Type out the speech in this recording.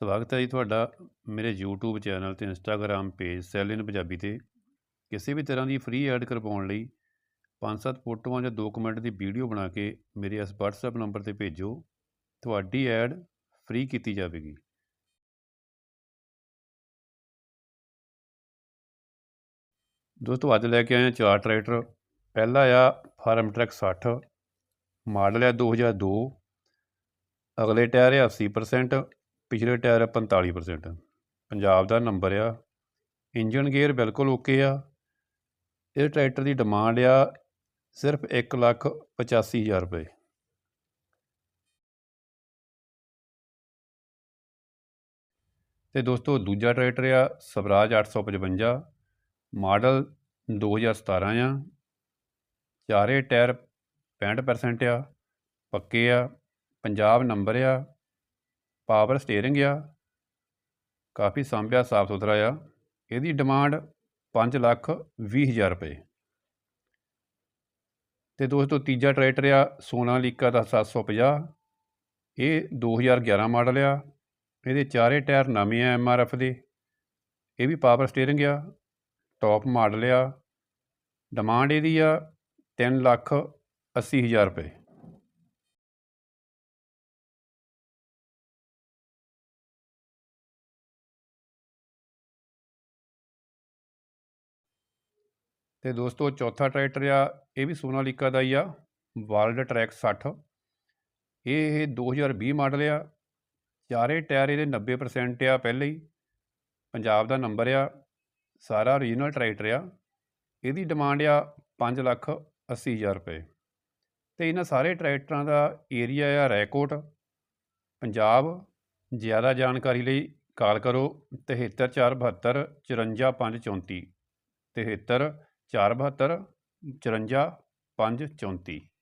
ਸਵਾਗਤ ਹੈ ਜੀ ਤੁਹਾਡਾ ਮੇਰੇ YouTube ਚੈਨਲ ਤੇ Instagram page sell in Punjabi ਤੇ। ਕਿਸੇ ਵੀ ਤਰ੍ਹਾਂ ਦੀ ਫ੍ਰੀ ਐਡ ਕਰਵਾਉਣ ਲਈ ਪੰਜ ਸੱਤ ਫੋਟੋਆਂ ਜਾਂ ਦੋ ਕਮੈਂਟ ਦੀ ਵੀਡੀਓ ਬਣਾ ਕੇ ਮੇਰੇ ਇਸ WhatsApp ਨੰਬਰ ਤੇ ਭੇਜੋ। ਤੁਹਾਡੀ ਐਡ ਫ੍ਰੀ ਕੀਤੀ ਜਾਵੇਗੀ। ਦੋਸਤੋ, ਅੱਜ ਲੈ ਕੇ ਆਏ ਹਾਂ ਚਾਰ ਟਰੈਕਟਰ ਪਹਿਲਾ ਆ ਫਾਰਮ ਟਰੈਕ 60 ਮਾਡਲ ਹੈ 2002 ਅਗਲੇ ਟਾਇਰ ਹੈ 80% ਪਿਛਲੇ ਟਾਇਰ 45% ਪੰਜਾਬ ਦਾ ਨੰਬਰ ਆ। ਇੰਜਨ ਗੇਅਰ ਬਿਲਕੁਲ ਓਕੇ ਆ। ਇਹ ਟਰੈਕਟਰ ਦੀ ਡਿਮਾਂਡ ਆ ਸਿਰਫ 1 ਲੱਖ 85000 ਰੁਪਏ। ਤੇ ਦੋਸਤੋ, ਦੂਜਾ ਟਰੈਕਟਰ ਆ ਸਵਰਾਜ 855 ਮਾਡਲ 2017 ਆ। ਚਾਰੇ ਟਾਇਰ 65% ਆ। ਪੱਕੇ ਆ। ਪੰਜਾਬ ਨੰਬਰ ਆ। ਪਾਵਰ ਸਟੀਅਰਿੰਗ ਆ, ਕਾਫੀ ਸਾਂਭਿਆ, ਸਾਫ਼ ਸੁਥਰਾ ਆ। ਇਹਦੀ ਡਿਮਾਂਡ 5 ਲੱਖ 20 ਹਜ਼ਾਰ ਰੁਪਏ। ਤੇ ਦੋਸਤੋ, ਤੀਜਾ ਟਰੈਕਟਰ ਆ ਸੋਨਾਲੀਕਾ ਦਾ 750 ਇਹ 2011 ਮਾਡਲ ਆ। ਇਹਦੇ ਚਾਰੇ ਟਾਇਰ ਨਵੇਂ ਆ ਐਮਆਰਐਫ ਦੇ। ਇਹ ਵੀ ਪਾਵਰ ਸਟੀਅਰਿੰਗ ਆ, ਟੌਪ ਮਾਡਲ ਆ। ਡਿਮਾਂਡ ਇਹਦੀ ਆ 3 ਲੱਖ 80 ਹਜ਼ਾਰ ਰੁਪਏ। ਤੇ ਦੋਸਤੋ ਚੌਥਾ ਟਰੈਕਟਰ ਆ, ਇਹ ਵੀ ਸੋਨਾਲੀਕਾ ਦਾ ਹੀ ਆ ਵਰਲਡ ਟਰੈਕ 60 ਇਹ 2020 ਮਾਡਲ ਆ, ਚਾਰੇ ਟਾਇਰ ਇਹਦੇ 90% ਆ ਪਹਿਲੇ ਹੀ। ਪੰਜਾਬ ਦਾ ਨੰਬਰ ਆ, ਸਾਰਾ ਓਰੀਜਨਲ ਟਰੈਕਟਰ ਆ। ਇਹਦੀ ਡਿਮਾਂਡ ਆ 5 ਲੱਖ 80 ਹਜ਼ਾਰ ਰੁਪਏ। ਤੇ ਇਹਨਾਂ ਸਾਰੇ ਟਰੈਕਟਰਾਂ ਦਾ ਏਰੀਆ ਆ ਰੈਕੋਟ ਪੰਜਾਬ, ਜ਼ਿਆਦਾ ਜਾਣਕਾਰੀ ਲਈ ਕਾਲ ਕਰੋ 73472 54534 73 472 54 534